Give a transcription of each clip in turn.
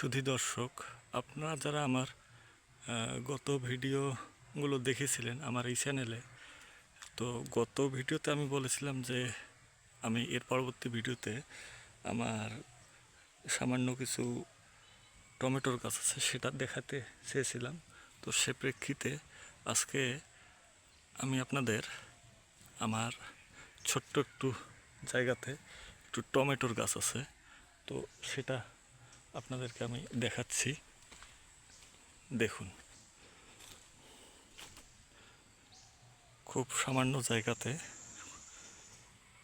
সুধী দর্শক, আপনারা যারা আমার গত ভিডিওগুলো দেখেছিলেন আমার এই চ্যানেলে তো গত ভিডিওতে আমি বলেছিলাম যে আমি এর পরবর্তী ভিডিওতে আমার সামান্য কিছু টমেটোর গাছ আছে, সেটা দেখাতে চেয়েছিলাম। তো সে প্রেক্ষিতে আজকে আমি আপনাদের আমার ছোট্ট একটু জায়গাতে একটু টমেটোর গাছ আছে, তো সেটা আপনাদেরকে আমি দেখাচ্ছি। দেখুন। খুব সামান্য জায়গাতে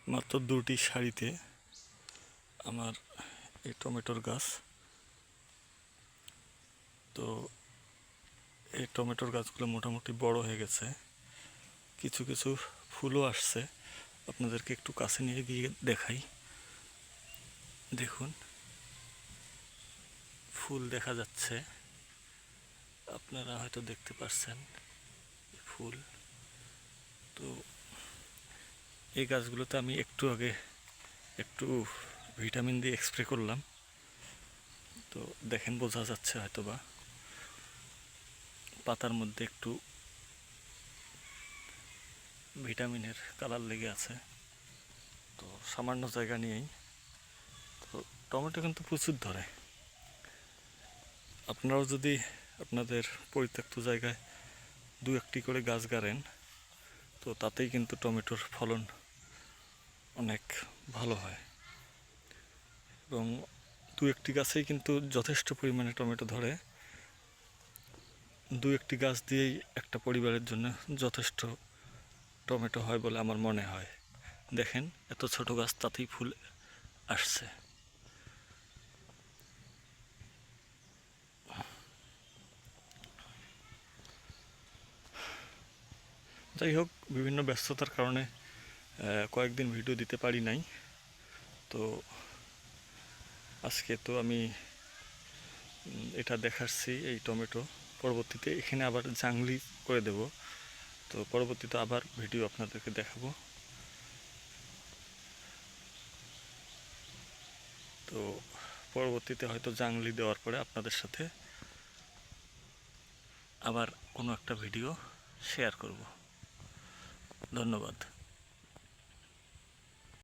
মাত্র দুটি সারিতে আমার এই টমেটোর গাছ। তো এই টমেটোর গাছগুলো মোটামুটি বড় হয়ে গেছে। কিছু কিছু ফুলও আসছে। আপনাদেরকে একটু কাছে নিয়ে গিয়ে দেখাই। দেখুন। ফুল দেখা যাচ্ছে। আপনারা হয়তো দেখতে পাচ্ছেন ফুল। তো এই গাছগুলোতে আমি একটু আগে একটু ভিটামিন দিয়ে স্প্রে করলাম। তো দেখেন, বোঝা যাচ্ছে হয়তো বা পাতার মধ্যে একটু ভিটামিনের কালার লেগে আছে। তো সামান্য জায়গা নিয়েই। তো টমেটো কিন্তু প্রচুর ধরে। আপনারাও যদি আপনাদের পরিত্যক্ত জায়গায় দু একটি করে গাছ গাড়েন, তো তাতেই কিন্তু টমেটোর ফলন অনেক ভালো হয়। এবং দু একটি গাছেই কিন্তু যথেষ্ট পরিমাণে টমেটো ধরে। দু একটি গাছ দিয়েই একটা পরিবারের জন্য যথেষ্ট টমেটো হয় বলে আমার মনে হয়। দেখেন, এত ছোট গাছ তাতেই ফুল আসছে। যাই হোক, বিভিন্ন ব্যস্ততার কারণে কয়েকদিন ভিডিও দিতে পারি নাই। তো আজকে তো আমি এটা দেখাচ্ছি এই টমেটো। পরবর্তীতে এখানে আবার জাংলি করে দেব। তো পরবর্তীতে আবার ভিডিও আপনাদেরকে দেখাবো। তো পরবর্তীতে হয়তো জাংলি দেওয়ার পরে আপনাদের সাথে আবার কোনো একটা ভিডিও শেয়ার করব। ধন্যবাদ।